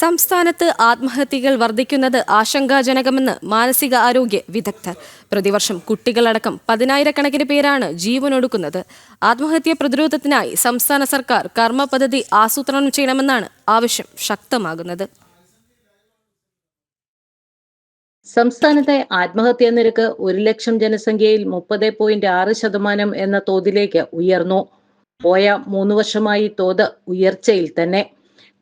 സംസ്ഥാനത്ത് ആത്മഹത്യകൾ വർദ്ധിക്കുന്നത് ആശങ്കാജനകമെന്ന് മാനസിക ആരോഗ്യ വിദഗ്ധർ. പ്രതിവർഷം കുട്ടികളടക്കം പതിനായിരക്കണക്കിന് പേരാണ് ജീവനൊടുക്കുന്നത്. ആത്മഹത്യ പ്രതിരോധത്തിനായി സംസ്ഥാന സർക്കാർ കർമ്മ പദ്ധതി ആസൂത്രണം ചെയ്യണമെന്നാണ് ആവശ്യം ശക്തമാകുന്നത്. സംസ്ഥാനത്തെ ആത്മഹത്യാ നിരക്ക് ഒരു ലക്ഷം ജനസംഖ്യയിൽ മുപ്പത് പോയിന്റ് ആറ് ശതമാനം എന്ന തോതിലേക്ക് ഉയർന്നു. പോയ മൂന്ന് വർഷമായി തോത് ഉയർച്ചയിൽ തന്നെ.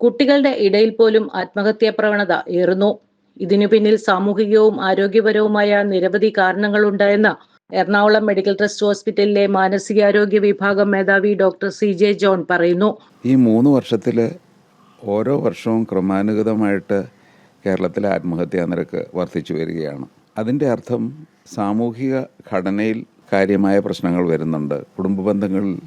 കുട്ടികളുടെ ഇടയിൽ പോലും ആത്മഹത്യാ പ്രവണത ഏറുന്നു. ഇതിനു പിന്നിൽ സാമൂഹികവും ആരോഗ്യപരവുമായ നിരവധി കാരണങ്ങളുണ്ടെന്ന് എറണാകുളം മെഡിക്കൽ ട്രസ്റ്റ് ഹോസ്പിറ്റലിലെ മാനസികാരോഗ്യ വിഭാഗം മേധാവി ഡോക്ടർ സി ജെ ജോൺ പറയുന്നു. ഈ മൂന്ന് വർഷത്തിൽ ഓരോ വർഷവും ക്രമാനുഗതമായിട്ട് കേരളത്തിലെ ആത്മഹത്യാ നിരക്ക് വർദ്ധിച്ചു വരികയാണ്. അതിന്റെ അർത്ഥം സാമൂഹിക ഘടനയിൽ കാര്യമായ പ്രശ്നങ്ങൾ വരുന്നുണ്ട്. കുടുംബ ബന്ധങ്ങളിൽ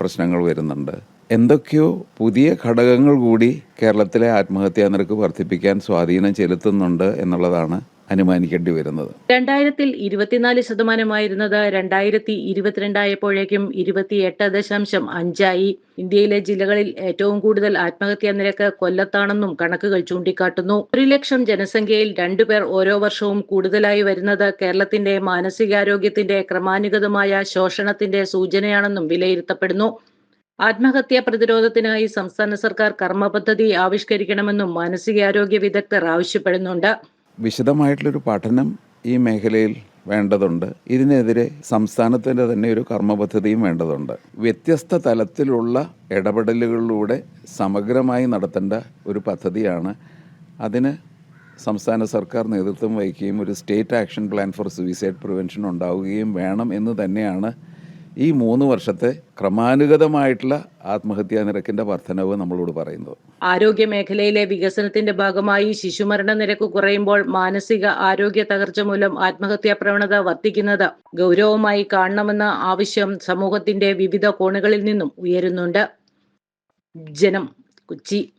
പ്രശ്നങ്ങൾ വരുന്നുണ്ട്. എന്തൊക്കെയോ പുതിയ ഘടകങ്ങൾ കൂടി കേരളത്തിലെ ആത്മഹത്യാ നിരക്ക് വർദ്ധിപ്പിക്കാൻ സ്വാധീനം ചെലുത്തുന്നുണ്ട് എന്നുള്ളതാണ് അനുമാനിക്കേണ്ടി വരുന്നത്. രണ്ടായിരത്തിൽ ഇരുപത്തിനാല് ശതമാനമായിരുന്നത് രണ്ടായിരത്തി ഇരുപത്തിരണ്ടായപ്പോഴേക്കും ഇരുപത്തിയെട്ട് ദശാംശം അഞ്ചായി. ഇന്ത്യയിലെ ജില്ലകളിൽ ഏറ്റവും കൂടുതൽ ആത്മഹത്യാ നിരക്ക് കൊല്ലത്താണെന്നും കണക്കുകൾ ചൂണ്ടിക്കാട്ടുന്നു. ഒരു ലക്ഷം ജനസംഖ്യയിൽ രണ്ടുപേർ ഓരോ വർഷവും കൂടുതലായി വരുന്നത് കേരളത്തിന്റെ മാനസികാരോഗ്യത്തിന്റെ ക്രമാനുഗതമായ ശോഷണത്തിന്റെ സൂചനയാണെന്നും വിലയിരുത്തപ്പെടുന്നു. ആത്മഹത്യാ പ്രതിരോധത്തിനായി സംസ്ഥാന സർക്കാർ കർമ്മപദ്ധതി ആവിഷ്കരിക്കണമെന്നും മാനസികാരോഗ്യ വിദഗ്ധർ ആവശ്യപ്പെടുന്നുണ്ട്. വിശദമായിട്ടുള്ളൊരു പഠനം ഈ മേഖലയിൽ വേണ്ടതുണ്ട്. ഇതിനെതിരെ സംസ്ഥാനത്തിന്റെ തന്നെ ഒരു കർമ്മപദ്ധതിയും വേണ്ടതുണ്ട്. വ്യത്യസ്ത തലത്തിലുള്ള ഇടപെടലുകളിലൂടെ സമഗ്രമായി നടത്തേണ്ട ഒരു പദ്ധതിയാണ് അതിന് സംസ്ഥാന സർക്കാർ നേതൃത്വം വഹിക്കുകയും ഒരു state action plan for suicide prevention ഉണ്ടാവുകയും വേണം എന്ന് തന്നെയാണ് ഈ മൂന്ന് വർഷത്തെ ക്രമാനുഗതമായിട്ടുള്ള ആത്മഹത്യാ നിരക്കിന്റെ വർധനവ് നമ്മളോട് പറയുന്നു. ആരോഗ്യ മേഖലയിലെ വികസനത്തിന്റെ ഭാഗമായി ശിശുമരണ നിരക്ക് കുറയുമ്പോൾ മാനസിക ആരോഗ്യ തകർച്ച മൂലം ആത്മഹത്യാ പ്രവണത വർദ്ധിക്കുന്നത് ഗൗരവമായി കാണണമെന്ന ആവശ്യം സമൂഹത്തിന്റെ വിവിധ കോണുകളിൽ നിന്നും ഉയരുന്നുണ്ട്. ജനം കൊച്ചി.